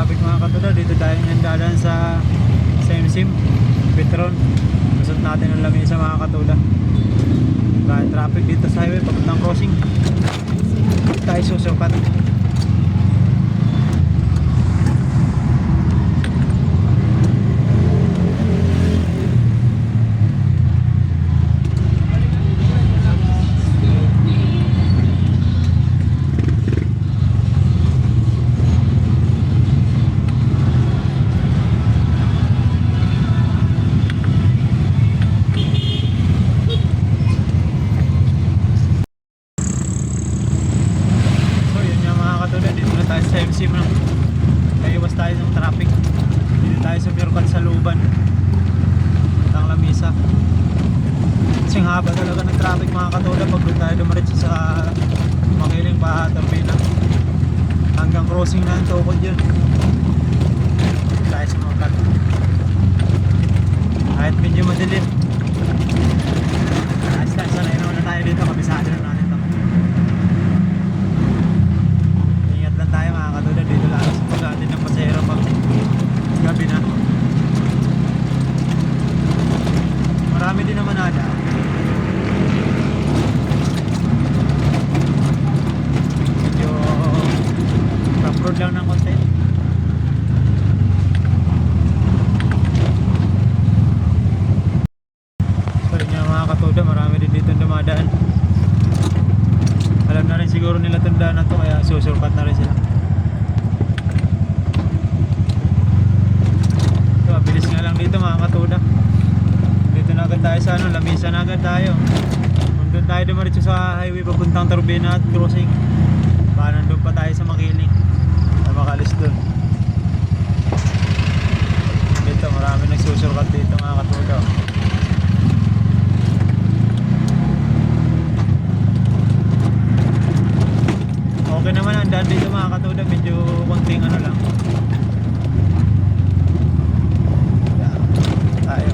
traffic mga katulad. Dito tayo ngayon dadaan sa SMSIM, Petron. Lusot natin ang lamesa mga katulad. Dahil traffic dito sa highway, papuntang crossing. Tayo susukat. So yun nga mga katulad, dito na tayo sa MCM no? Naiwas tayo ng traffic. Dito tayo sa Mirkat sa Luban. Tang Lamisa. Kasi ang haba talaga ng traffic mga katulad Pag doon tayo dumaritso sa Makiling Baha Turbina Hanggang crossing na ang tukod yun Dito tayo sa Mirkat Kahit medyo madilim Ayos tayo, sanay naman na tayo dito Kabisado na natin ito Ingat lang tayo mga katulad dito lang sa pag-atin ng pasero pag gabi na. Marami din naman ada. Medyo rough road lang ng konti. So yun nga mga katulad, marami din dito dumadaan. Alam na rin siguro nila tandaan na to kaya susurpat na rin sila. So, bilis nga lang dito mga katuda. Dito na agad tayo sa ano, lamisa na agad tayo. Doon tayo dumaritso sa highway papuntang Turbina at crossing. Baka nandun pa tayo sa Makiling. Makalis doon. Dito marami nagsusurkat dito mga katuda. Okay naman ang daan dito mga katuda, medyo konting ano lang. Yeah. Tayo.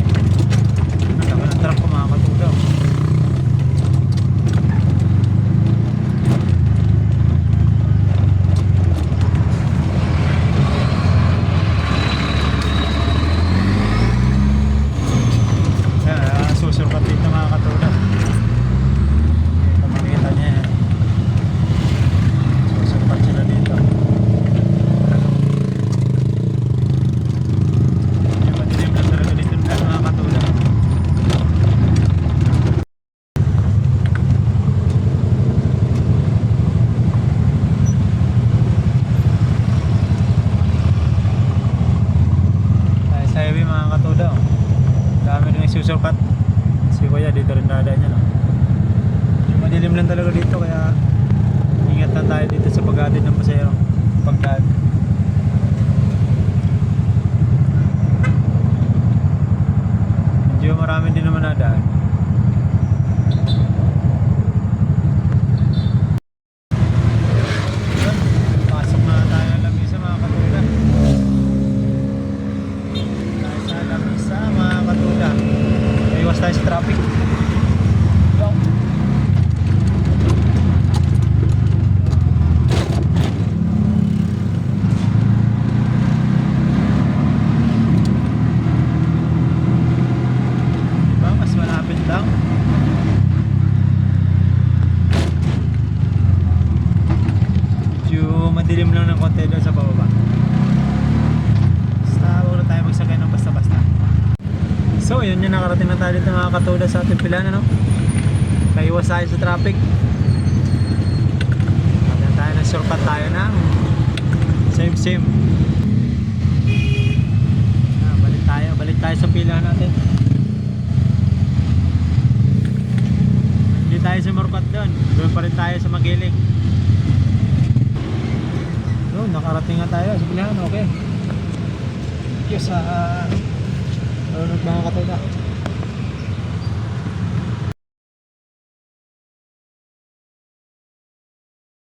Ang laki ng truck ko mga katuda. Ayan, ah, susurkat dito mga katuda. Ito makikita niya yan. Susurpat sila dito. Yung madilim lang talaga dito na mga katulad. Tayo sa highway mga katuda. oh. Nagsusurkat. Si Kuya dito rin dadaan niya. No? Madilim lang talaga dito kaya ingat lang tayo dito sa pag-atin ng pasero. Pagdaan. Medyo marami din naman nadaan. Yun, Pasok na tayo ng lamisa mga katulad. Tayo sa lamisa mga katulad. Iwas tayo sa traffic. Go. Diba? Mas malapit lang. Medyo madilim lang ng konti doon sa bababa. Basta huwag na tayo magsakay ng basta-basta. So, yun yung nakarating na tayo dito mga katulad sa ating pilan, ano? Kaiwas tayo sa traffic. Pagka tayo ng shortcut tayo ng same same. Ah, balik tayo, balik tayo sa pila natin. Hindi tayo sa Morpat doon. Doon pa rin tayo sa Magiling. Doon, nakarating na tayo sa pilahan. Okay. You sa uh, mga katulad.